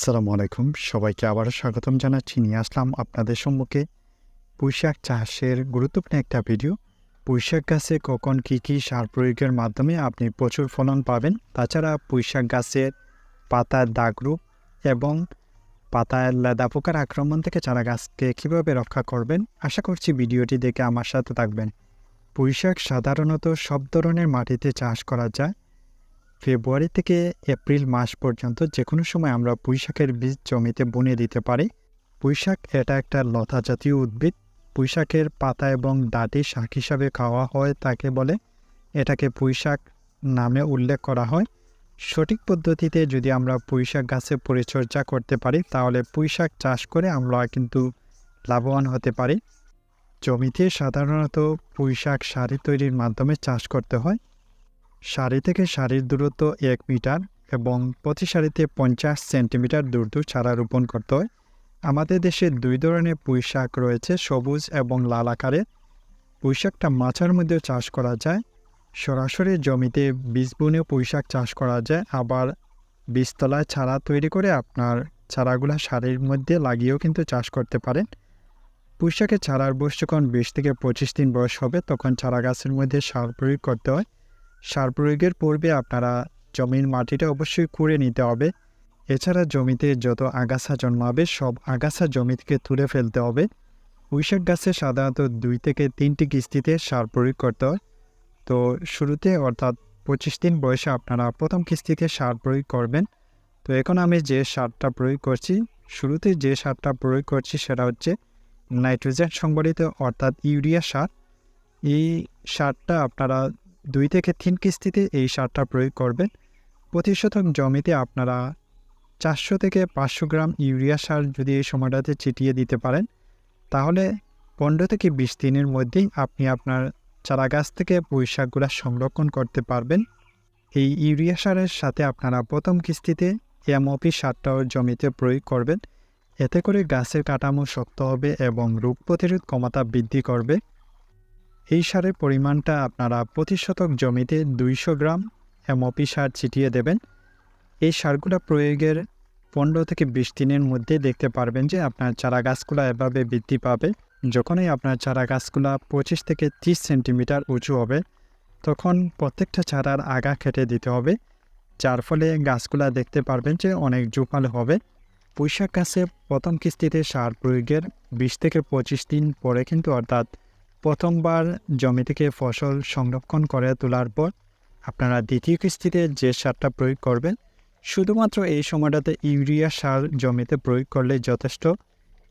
আসসালামু আলাইকুম সবাইকে আবারও স্বাগতম জানাচ্ছি। নিয়ে আসলাম আপনাদের সম্মুখে পুঁইশাক চাষের গুরুত্বপূর্ণ একটা ভিডিও। পুঁইশাক গাছে কখন কী কী সার প্রয়োগের মাধ্যমে আপনি প্রচুর ফলন পাবেন? তাছাড়া পুঁইশাক গাছের পাতার দাগরূপ এবং পাতায় লেদা পোকার আক্রমণ থেকে চারা গাছকে কীভাবে রক্ষা করবেন? আশা করছি ভিডিওটি দেখে আমার সাথে থাকবেন। পুঁইশাক সাধারণত সব ধরনের মাটিতে চাষ করা যায়। ফেব্রুয়ারি থেকে এপ্রিল মাস পর্যন্ত যে কোনো সময় আমরা পুঁইশাকের বীজ জমিতে বুনে দিতে পারি। পুঁইশাক এটা একটা লতা জাতীয় উদ্ভিদ। পুঁইশাকের পাতা এবং ডাঁটি শাক হিসাবে খাওয়া হয় তাকে বলে। এটাকে পুঁইশাক নামে উল্লেখ করা হয়। সঠিক পদ্ধতিতে যদি আমরা পুঁইশাক গাছে পরিচর্যা করতে পারি, তাহলে পুঁইশাক চাষ করে আমরা কিন্তু লাভবান হতে পারি। জমিতে সাধারণত পুঁইশাক সারি তৈরির মাধ্যমে চাষ করতে হয়। সারি থেকে সারির দূরত্ব এক মিটার এবং প্রতি সারিতে পঞ্চাশ সেন্টিমিটার দূর দূর চারা রোপণ করতে হয়। আমাদের দেশে দুই ধরনের পুঁই শাক রয়েছে, সবুজ এবং লাল আকারের পুঁই শাকটা মাচার মধ্যেও চাষ করা যায়। সরাসরি জমিতে বীজ বুনেও পুঁই শাক চাষ করা যায়। আবার বীজতলায় চারা তৈরি করে আপনার চারাগুলা সারির মধ্যে লাগিয়েও কিন্তু চাষ করতে পারেন। পুঁই শাকের চারার বয়স যখন বিশ থেকে পঁচিশ দিন বয়স হবে, তখন চারা গাছের মধ্যে সার প্রয়োগ করতে হয়। সার প্রয়োগের পূর্বে আপনারা জমির মাটিটা অবশ্যই কুড়ে নিতে হবে। এছাড়া জমিতে যত আগাছা জন্মাবে, সব আগাছা জমি থেকে তুলে ফেলতে হবে। পুঁইশাক গাছে সাধারণত দুই থেকে তিনটি কিস্তিতে সার প্রয়োগ করতে হয়। তো শুরুতে অর্থাৎ পঁচিশ দিন বয়সে আপনারা প্রথম কিস্তিতে সার প্রয়োগ করবেন। তো এখন আমি যে সারটা প্রয়োগ করছি, শুরুতে যে সারটা প্রয়োগ করছি সেটা হচ্ছে নাইট্রোজেন সংবলিত অর্থাৎ ইউরিয়া সার। এই সারটা আপনারা দুই থেকে তিন কিস্তিতে এই সারটা প্রয়োগ করবেন। প্রতি শতক জমিতে আপনারা চারশো থেকে পাঁচশো গ্রাম ইউরিয়া সার যদি এই সময়টাতে ছিটিয়ে দিতে পারেন, তাহলে পনেরো থেকে বিশ দিনের মধ্যেই আপনি আপনার চারা গাছ থেকে পুঁইশাকগুলো সংরক্ষণ করতে পারবেন। এই ইউরিয়া সারের সাথে আপনারা প্রথম কিস্তিতে এমওপি সারটাও জমিতে প্রয়োগ করবেন। এতে করে গাছের কাঠামো শক্ত হবে এবং রোগ প্রতিরোধ ক্ষমতা বৃদ্ধি করবে। এই সারের পরিমাণটা আপনারা প্রতি শতক জমিতে দুইশো গ্রাম এমওপি সার ছিটিয়ে দেবেন। এই সারগুলো প্রয়োগের পনেরো থেকে বিশ দিনের মধ্যে দেখতে পারবেন যে আপনার চারা গাছগুলো এভাবে বৃদ্ধি পাবে। যখনই আপনার চারা গাছগুলো পঁচিশ থেকে তিরিশ সেন্টিমিটার উঁচু হবে, তখন প্রত্যেকটা চারার আগা কেটে দিতে হবে। যার ফলে গাছগুলা দেখতে পারবেন যে অনেক জোপাল হবে। পুঁইশাক গাছে প্রথম কিস্তিতে সার প্রয়োগের বিশ থেকে পঁচিশ দিন পরে কিন্তু অর্থাৎ প্রথমবার জমি থেকে ফসল সংরক্ষণ করে তোলার পর আপনারা দ্বিতীয় কিস্তিতে যে সারটা প্রয়োগ করবেন, শুধুমাত্র এই সময়টাতে ইউরিয়া সার জমিতে প্রয়োগ করলে যথেষ্ট।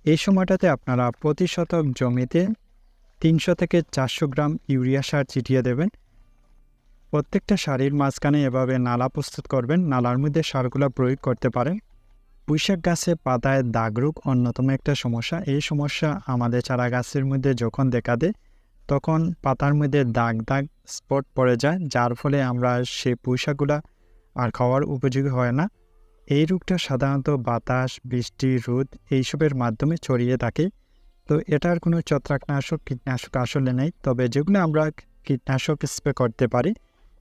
এই সময়টাতে আপনারা প্রতি শতক জমিতে তিনশো থেকে চারশো গ্রাম ইউরিয়া সার ছিটিয়ে দেবেন। প্রত্যেকটা সারির মাঝখানে এভাবে নালা প্রস্তুত করবেন, নালার মধ্যে সারগুলো প্রয়োগ করতে পারেন। পুঁইশাক গাছে পাতায় দাগ রোগ অন্যতম একটা সমস্যা। এই সমস্যা আমাদের চারা গাছের মধ্যে যখন দেখা দেয়, তখন পাতার মধ্যে দাগ দাগ স্পট পড়ে যায়, যার ফলে আমরা সেই পুঁইশাকগুলা আর খাওয়ার উপযোগী হয় না। এই রোগটা সাধারণত বাতাস, বৃষ্টি, রোদ এইসবের মাধ্যমে ছড়িয়ে থাকে। তো এটার কোনো ছত্রাকনাশক কীটনাশক আসলে নেই, তবে যেগুলো আমরা কীটনাশক স্প্রে করতে পারি,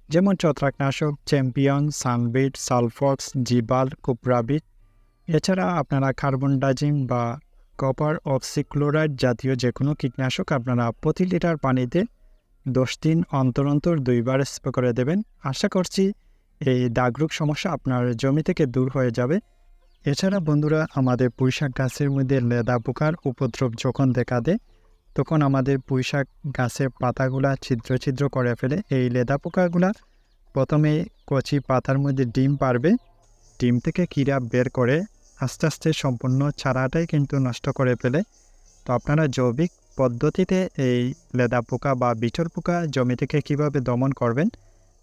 যেমন ছত্রাকনাশক, চ্যাম্পিয়ন, সানবিট, সালফক্স, জিবাল, কুপরাবিট এছাড়া আপনারা কার্বন ডাইজিম বা কপার অক্সিক্লোরাইড জাতীয় যে কোনো কীটনাশক আপনারা প্রতি লিটার পানিতে দশ দিন অন্তর অন্তর দুইবার স্প্রে করে দেবেন। আশা করছি এই দাগরোগ সমস্যা আপনার জমি থেকে দূর হয়ে যাবে। এছাড়া বন্ধুরা, আমাদের পুঁইশাক গাছের মধ্যে লেদা পোকার উপদ্রব যখন দেখা দেয়, তখন আমাদের পুঁইশাক গাছের পাতাগুলা ছিদ্র ছিদ্র করে ফেলে এই লেদা পোকাগুলা প্রথমে কচি পাতার মধ্যে ডিম পারবে ডিম থেকে কীরা বের করে আস্তে আস্তে সম্পূর্ণ চারাটাই কিন্তু নষ্ট করে ফেলে। তো আপনারা জৈবিক পদ্ধতিতে এই লেদা পোকা বা বিচর পোকা জমি থেকে কীভাবে দমন করবেন,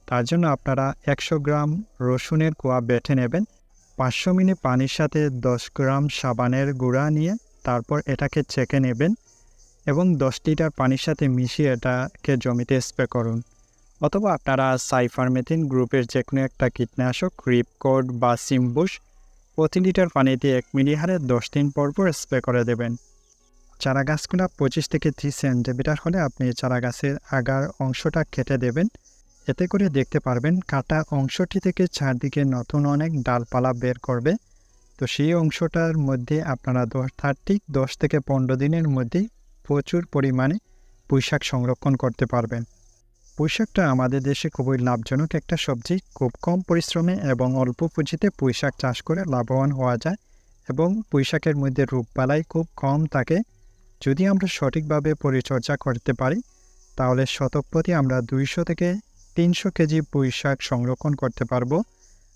তার জন্য আপনারা একশো গ্রাম রসুনের কোয়া বেটে নেবেন, পাঁচশো মিনিট পানির সাথে দশ গ্রাম সাবানের গুঁড়া নিয়ে তারপর এটাকে চেকে নেবেন এবং দশ লিটার পানির সাথে মিশিয়ে এটাকে জমিতে স্প্রে করুন। অথবা আপনারা সাইফারমেথিন গ্রুপের যে কোনো একটা কীটনাশক রিপকোড বা সিমবুশ প্রতি লিটার পানিতে এক মিলি হারে দশ দিন পর পর স্প্রে করে দেবেন। চারা গাছগুলো পঁচিশ থেকে ত্রিশ সেন্টিমিটার হলে আপনি চারা গাছের আগার অংশটা কেটে দেবেন। এতে করে দেখতে পারবেন কাটা অংশটি থেকে চারদিকে নতুন অনেক ডালপালা বের করবে। তো সেই অংশটার মধ্যে আপনারা দশ, থার্টি, দশ থেকে পনেরো দিনের মধ্যে প্রচুর পরিমাণে পুঁইশাক সংরক্ষণ করতে পারবেন। পুঁইশাকটা আমাদের দেশে খুবই লাভজনক একটা সবজি। খুব কম পরিশ্রমে এবং অল্প পুঁজিতে পুঁইশাক চাষ করে লাভবান হওয়া যায় এবং পুঁইশাকের মধ্যে রোগবালাই খুব কম থাকে। যদি আমরা সঠিকভাবে পরিচর্যা করতে পারি, তাহলে শতক প্রতি আমরা দুইশো থেকে তিনশো কেজি পুঁইশাক সংরক্ষণ করতে পারব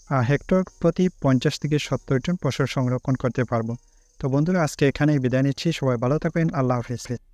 আর হেক্টর প্রতি পঞ্চাশ থেকে সত্তর জন ফসল সংরক্ষণ করতে পারব। তো বন্ধুরা, আজকে এখানেই বিদায় নিচ্ছি। সবাই ভালো থাকবেন। আল্লাহ হাফিজ।